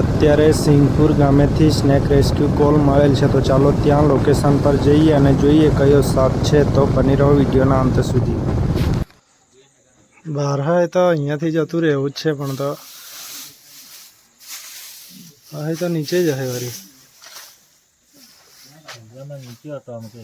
અત્યારે સિંગપુર ગામેથી snake rescue call મળેલ છે. તો ચાલો ત્યાં લોકેશન પર જઈએ અને જોઈએ કયો સાપ છે તો બની રહો વિડીયોના અંત સુધી. બહાર હોય તો અહીંયાથી જતું રહેવું જ છે પણ તો. હવે તો નીચે જ હે વળી નીચે હતો આમ કે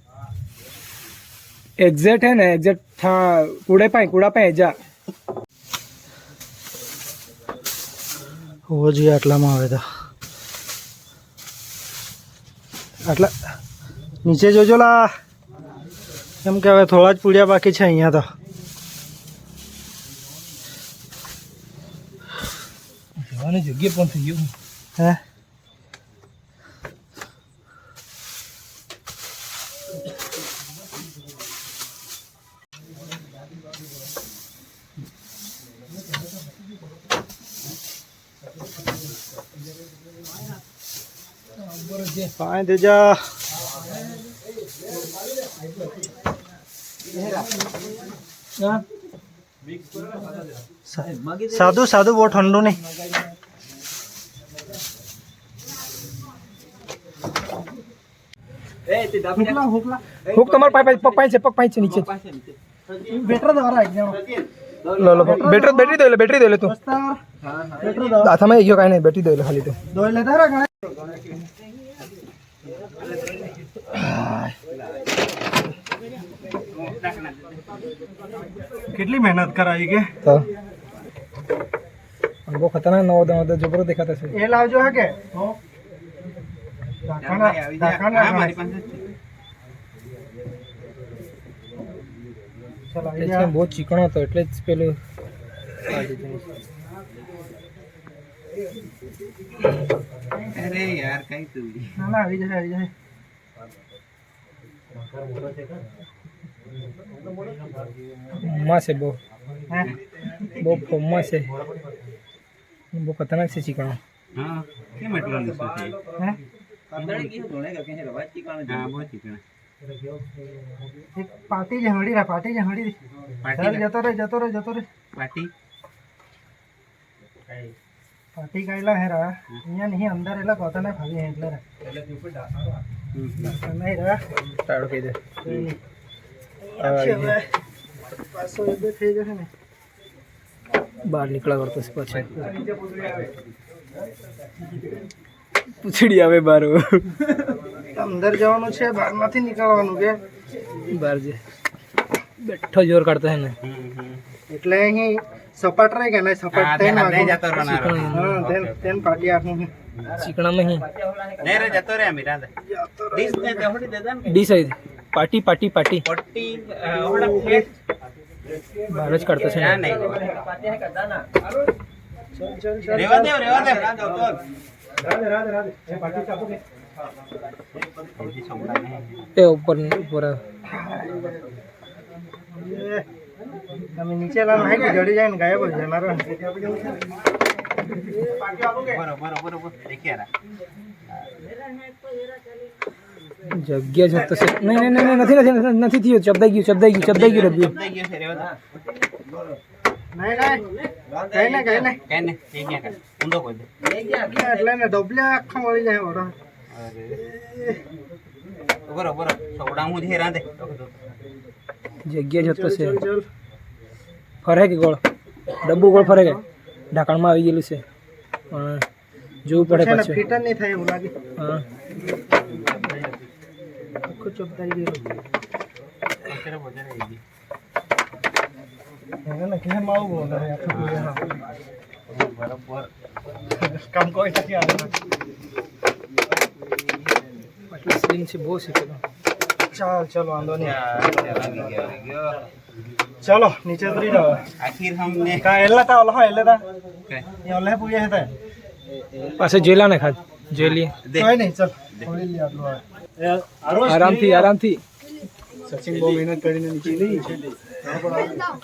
એક્ઝેક્ટ હે ને એક્ઝેક્ટ હા કુડે પાય કુડા પાય જા. હોવો જોઈએ આટલામાં આવે તો. આટલા નીચે જોજો લા કેમ કે હવે થોડા જ પૂડ્યા બાકી છે અહીંયા તો. જવાની જગ્યા પણ થઈ ગયું હે? साधु साधु वो ठंडू नहीं। हुक तो तुम्हारे पाई पाई पक पाई से पक पाई से नीचे। બેટર એક લો લો બેટરી દોઈ દો લે બેટરી દોઈ લે તું હાથમાં બેટર દો હાથમાં ગયો કાંઈ નહીં બેટરી દોઈ લે ખાલી તું દોઈ લે કેટલી મહેનત કરાવી કે? તો. બહુ ખતરનાક નવો દવા તો જબરો દેખાતા છે. એ લાવજો હે કે. દાખાના દાખાના મારી તે છે બહુ ચીકણો હતો એટલે જ પેલું ના ના આવી જશે આવી જશે ફોમમાં છે બહુ હે બહુ ફોમમાં છે બહુ ખતરનાક છે ચીકણો હે એક પાટી જ હળી રે પાટી જ હળી રે. ચાલ, જતો રે જતો રે જતો રે. પાટી. કાઢલા હે રા. અહીંયા નહીં અંદર એલા કોતા ને ખાલી હે એટલે રે. નહીં રા. તાળો કહી દે. કોઈ નહીં. આ છે હવે. પાછો એ થઈ જશે ને. બહાર નીકળા કરતો છે પછી. પૂછડી આવે બહાર. અંદર જવાનું છે બહાર નથી નીકળવાનું કે બહાર જે બેઠો જોર કાઢતો છે ને એટલે અહીં સપાટ રહે કે નહીં સપાટ થઈને આગળ. હા તેન તેન પાટી આખું ચીકણામાં હી ડીશ આવી પાટી પાટી પાટી બહાર જ કાઢતો છે ને ચલ ચલ ચલ રાધે રાધે રાધે એ પાટી ચાપો કે એ ઉપર ઉપર તમે નીચે લાવ હાઈ કે જડી જાય ને ગાયબ જ જનારો જગ્યા છે તો છે નહીં નહીં નહીં નહીં, નથી નથી નથી થયું. ચબદાઈ ગયું ચબદાઈ ગયું ચબદાઈ ગયું રબ્યું નહીં નહીં. કઈ ને કઈ ને એટલે ને ડબલે આખા મળી જાય ઓરો જગ્યા જ તો છે ચલ ચલ ફરે કે ગોળ ડબ્બુ ગોળ ફરે કે ઢાંકણમાં આવી ગયેલું છે પણ જોવું પડે છે ને પાછું ફીટર નહીં થાય એવું લાગે હા આખું ચોપતાઈ ગયું એને ને કેમ આવું બોલે આખું પૂરેમાં. કામ કોઈ નથી આવે છે બહુ ચાલ વાંધો નહીં. ચલો નીચે ઉતરી જાઓ. આખીર હમને કા એલા તા ઓલા એલા તા. એ ઓલે પૂગે હતા પાસે જોઈ ને ખાદ જોઈ લઈએ કોઈ નહીં ચલ. થોડી લે આટલું આરામથી આરામથી સચિન બહુ મહેનત કરીને નીચે લઈ હે ખા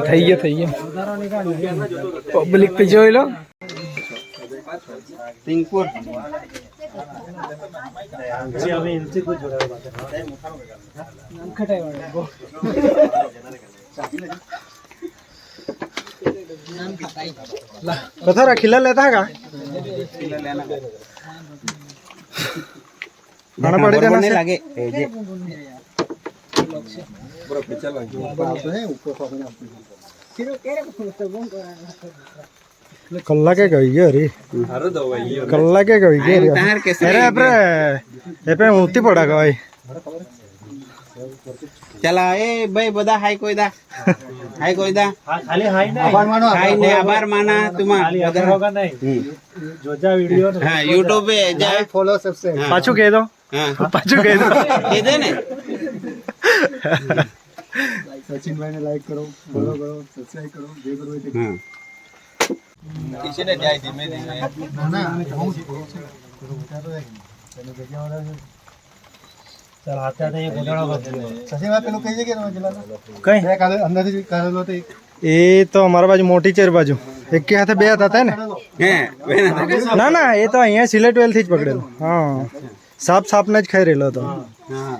થઈ ગયો થઈ ગયો પબ્લિક તો જોઈ લો સિંગપુર હવે એનથી કોઈ જોડાયો कथा रखिला लेता का खाना पड़े देना से લાગે એ જે કલાકે ગઈ ગયો રે કલાકે ગઈ ગયો તાર કે અરે આપણે એ પે ઊંતી પડા ગવાય ચલા એ ભાઈ બધા હાઈ કોઈ દા હાઈ કોઈ દા ખાલી હાઈ નહીં હાઈ ને આભાર માના તુમા ખાલી અગર વગર નહીં હમ. જોજા વિડીયો ને હા યુટ્યુબ पे જાય ફોલો સબસ્ક્રાઇબ પાછું કહી દો હા પાછું કહી દો કહી દે ને સચિનભાઈ ને લાઈક કરો ફોલો કરો સબસ્ક્રાઇબ કરો જે કરો એ હા ચાલ હાથે ધીમે એક ઉડાડો બદલ્યો સચિનભાઈ પેલું કહી કે કઈ? અંદરથી કરેલો તો એ તો અમારા બાજુ મોટી ચેર બાજુ. એક હાથે બે હતા ને. ના ના એ તો અહીંયા સિલેટ વેલથી જ પકડેલો. હા. સાપ સાપ ને જ ખાઈ રહેલો હતો. હા.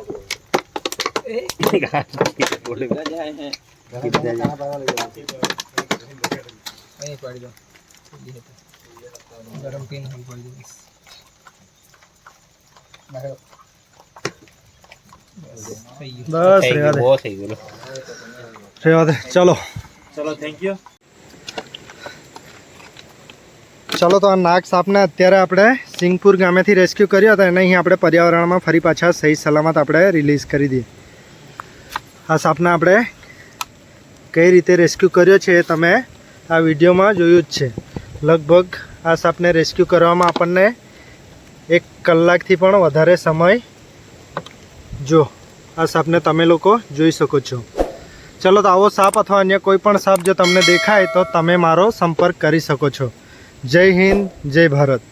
હલ પાડી દઈશ થઈ ગયું બસ રેવા દે બહુ થઈ ગયું રેવા દે ચલો ચલો થેન્ક યુ ચલો તો આ નાગ સાપને અત્યારે આપણે સિંગપુર ગામેથી રેસ્ક્યુ કર્યો હતો અને અહીં આપણે પર્યાવરણમાં ફરી પાછા સહી સલામત આપણે રિલીઝ કરી દઈએ આ સાપને આપણે કઈ રીતે રેસ્ક્યુ કર્યો છે એ તમે આ વિડીયોમાં જોયું જ છે. લગભગ આ સાપને રેસ્ક્યુ કરવામાં આપણને એક કલાકથી પણ વધારે સમય જો આ સાપને તમે લોકો જોઈ શકો છો. ચલો તો આવો સાપ અથવા અન્ય કોઈ પણ સાપ જો તમને દેખાય તો તમે મારો સંપર્ક કરી શકો છો. જય હિન્દ, જય ભારત.